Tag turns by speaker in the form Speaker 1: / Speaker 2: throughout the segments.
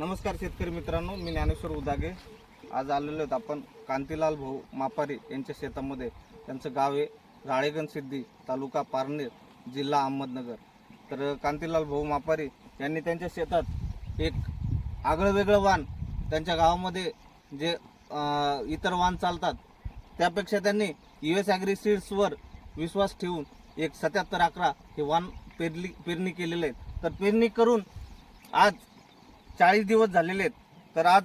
Speaker 1: नमस्कार शेतकरी मित्रांनो मी ज्ञानेश्वर उदागे. आज आलेलो आहेत आपण कांतीलाल भाऊ मापारी यांच्या शेतामध्ये. त्यांचं गाव आहे राळेगण सिद्धी तालुका पारनेर जिल्हा अहमदनगर. तर कांतीलाल भाऊ मापारी यांनी त्यांच्या शेतात एक आगळं वेगळं वाण त्यांच्या गावामध्ये जे इतर वाण चालतात त्यापेक्षा त्यांनी यू एस ॲग्री सीड्सवर विश्वास ठेवून एक सत्याहत्तर अकरा हे वाण पेरली पेरणी केलेले आहेत. तर पेरणी करून आज चाळीस दिवस झालेले आहेत. तर आज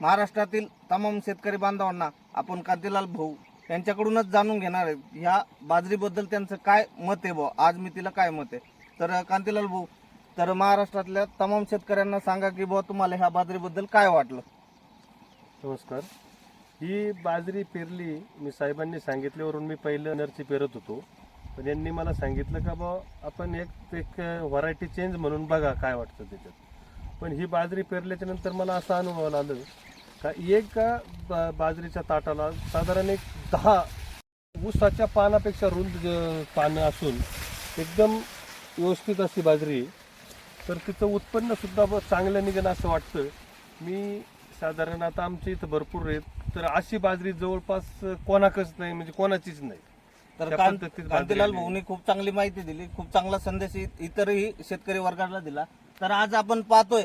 Speaker 1: महाराष्ट्रातील तमाम शेतकरी बांधवांना आपण कांतीलाल भाऊ यांच्याकडूनच जाणून घेणार आहेत ह्या बाजरीबद्दल त्यांचं काय मत आहे भाऊ आज मी तिला काय मत आहे? तर कांतीलाल भाऊ तर महाराष्ट्रातल्या तमाम शेतकऱ्यांना सांगा की बुवा तुम्हाला ह्या बाजरीबद्दल काय वाटलं?
Speaker 2: नमस्कार. ही बाजरी पेरली मी साहेबांनी सांगितल्यावरून मी पहिलं नरची पेरत होतो. पण यांनी मला सांगितलं का बा आपण एक एक व्हरायटी चेंज म्हणून बघा काय वाटतं त्याच्यात. पण ही बाजरी पेरल्याच्या नंतर मला असं अनुभव आलं का एक बा- बाजरीच्या ताटाला साधारण एक दहा ऊसाच्या पानापेक्षा रुंद पानं असून एकदम व्यवस्थित अशी बाजरी. तर तिचं उत्पन्न सुद्धा ब- चांगलं निघेन असं वाटतं. मी साधारण आता आमच्या इथं भरपूर आहेत. तर अशी बाजरी जवळपास कोणाकच नाही म्हणजे कोणाचीच नाही.
Speaker 1: तर कांतीलाल. भाऊनी खूप चांगली माहिती दिली. खूप चांगला संदेश इतरही शेतकरी वर्गाला दिला. तर आज आपण पाहतोय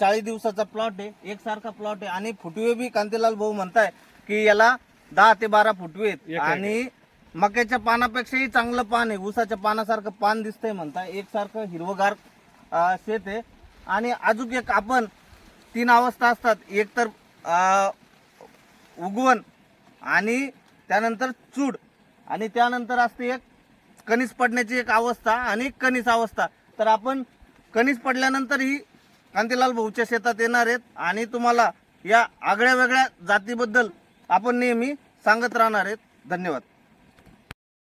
Speaker 1: चाळीस दिवसाचा प्लॉट आहे एकसारखा प्लॉट आहे. आणि फुटवे बी कांतीलाल भाऊ म्हणताय की याला दहा ते बारा फुटवे आहेत. आणि मक्याच्या पानापेक्षाही चांगलं पान आहे. ऊसाच्या पानासारखं पान दिसतंय म्हणताय. एकसारखं हिरवगार शेत आहे. आणि अजून एक आपण तीन अवस्था असतात. एक तर उगवण आणि त्यानंतर चूड. आणि त्यानंतर असते एक कणीस पडण्याची एक अवस्था आणि कणीस अवस्था. तर आपण कणीस पडल्यानंतरही कांतीलाल भाऊच्या शेतात येणार आहेत आणि तुम्हाला या आगळ्या वेगळ्या जातीबद्दल आपण नेहमी सांगत राहणार आहेत. धन्यवाद.